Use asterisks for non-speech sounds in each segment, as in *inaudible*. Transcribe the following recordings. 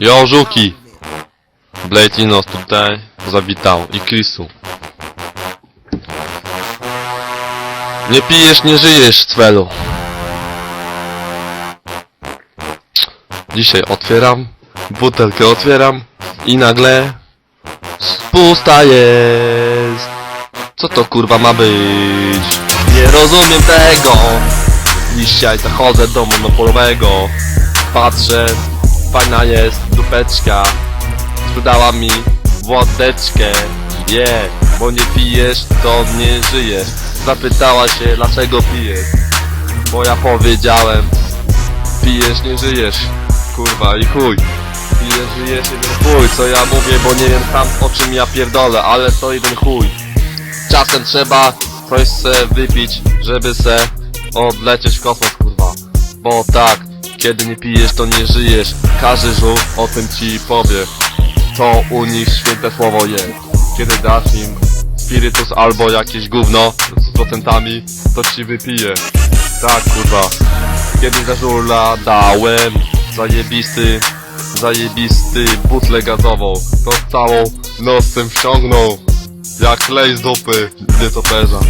Jo, żuki! Blade tutaj zawitał i Chrisu. Nie pijesz, nie żyjesz, Cwelu. Dzisiaj otwieram, butelkę otwieram i nagle pusta jest. Co to kurwa ma być? Nie rozumiem tego. Dzisiaj zachodzę do monopolowego. Patrzę, fajna jest dupeczka. Sprzedała mi włodeczkę. Je, yeah, bo nie pijesz, to nie żyjesz. Zapytała się, dlaczego pijesz. Bo ja powiedziałem, pijesz, nie żyjesz. Kurwa i chuj. Pijesz, żyjesz, jeden chuj. Co ja mówię, bo nie wiem sam o czym ja pierdolę, ale to jeden chuj. Czasem trzeba coś se wypić, żeby se odlecieć w kosmos, kurwa. Bo tak, kiedy nie pijesz, to nie żyjesz. Każdy żół o tym ci powie. To u nich święte słowo jest. Kiedy dasz im spirytus albo jakieś gówno z procentami, to ci wypije. Tak, kurwa. Kiedyś za żula dałem zajebisty, zajebisty butlę gazową. To całą nosem wciągnął. Jak klej z dupy, nietoperza.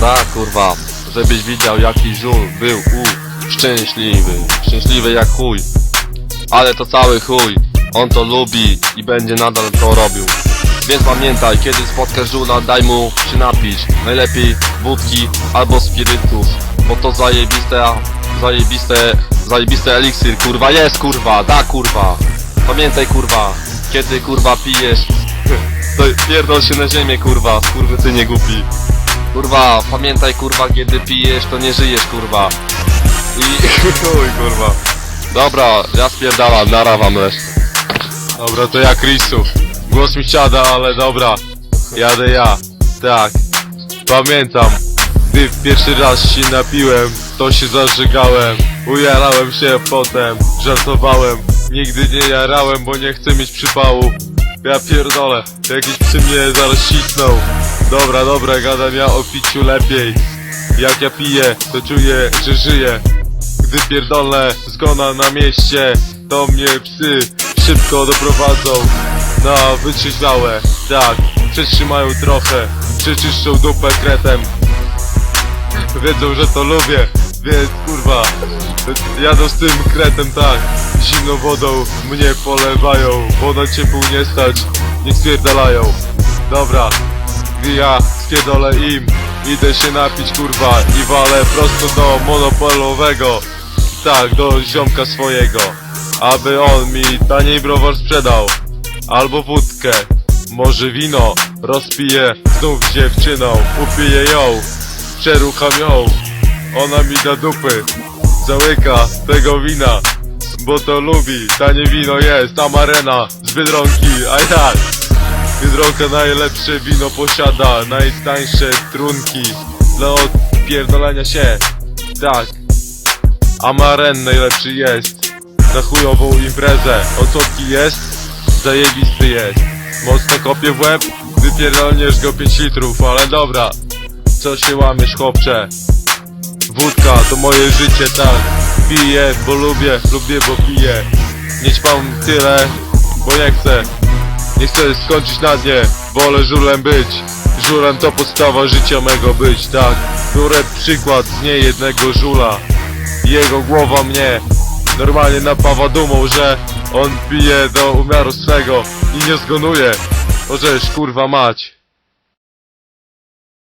Tak, kurwa, żebyś widział jaki żul był u szczęśliwy. Szczęśliwy jak chuj. Ale to cały chuj. On to lubi i będzie nadal to robił. Więc pamiętaj, kiedy spotkasz żula, daj mu się napić. Najlepiej wódki albo spirytus. Bo to zajebiste, zajebiste, zajebiste eliksir. Kurwa jest, kurwa, da kurwa. Pamiętaj, kurwa, kiedy kurwa pijesz, *laughs* to pierdol się na ziemię, kurwa, kurwy ty nie głupi. Kurwa, pamiętaj, kurwa, kiedy pijesz, to nie żyjesz, kurwa. I *laughs* kurwa. Dobra, ja spierdalam, nara wam resztę. Dobra, to ja Chrisu. Głos mi siada, ale dobra. Jadę ja. Tak. Pamiętam. Gdy pierwszy raz się napiłem, to się zażygałem. Ujarałem się potem, żartowałem. Nigdy nie jarałem, bo nie chcę mieć przypału. Ja pierdolę, jakiś przy mnie zaraz. Dobra, dobra, gadam ja o piciu lepiej. Jak ja piję, to czuję, że żyję. Gdy pierdolę zgona na mieście, to mnie psy szybko doprowadzą na wytrzeźwiałe. Tak, przetrzymają trochę, przeczyszczą dupę kretem. Wiedzą, że to lubię, więc kurwa, jadą z tym kretem tak, zimną wodą mnie polewają, bo na ciepło nie stać, niech spierdalają. Dobra, ja spierdolę im, idę się napić kurwa i walę prosto do monopolowego, tak, do ziomka swojego, aby on mi taniej browar sprzedał, albo wódkę, może wino, rozpiję znów dziewczyną, upiję ją, przerucham ją, ona mi da dupy, załyka tego wina, bo to lubi, tanie wino jest, amarena z Biedronki, a jak? Biedronka najlepsze wino posiada, najtańsze trunki dla odpierdolenia się, tak. Amaren najlepszy jest, na chujową imprezę, ocotki jest, zajebisty jest, mocno kopie w łeb, wypierdolniesz go 5 litrów, ale dobra, co się łamiesz chłopcze? Wódka to moje życie, tak. Piję, bo lubię, lubię, bo piję. Nie ćpam tyle, bo nie chcę. Nie chcę skończyć na dnie. Wolę żulem być. Żulem to podstawa życia mego być, tak. Biorę przykład z niejednego żula Jego głowa mnie Normalnie napawa dumą, że On pije do umiaru swego I nie zgonuje. Możesz kurwa mać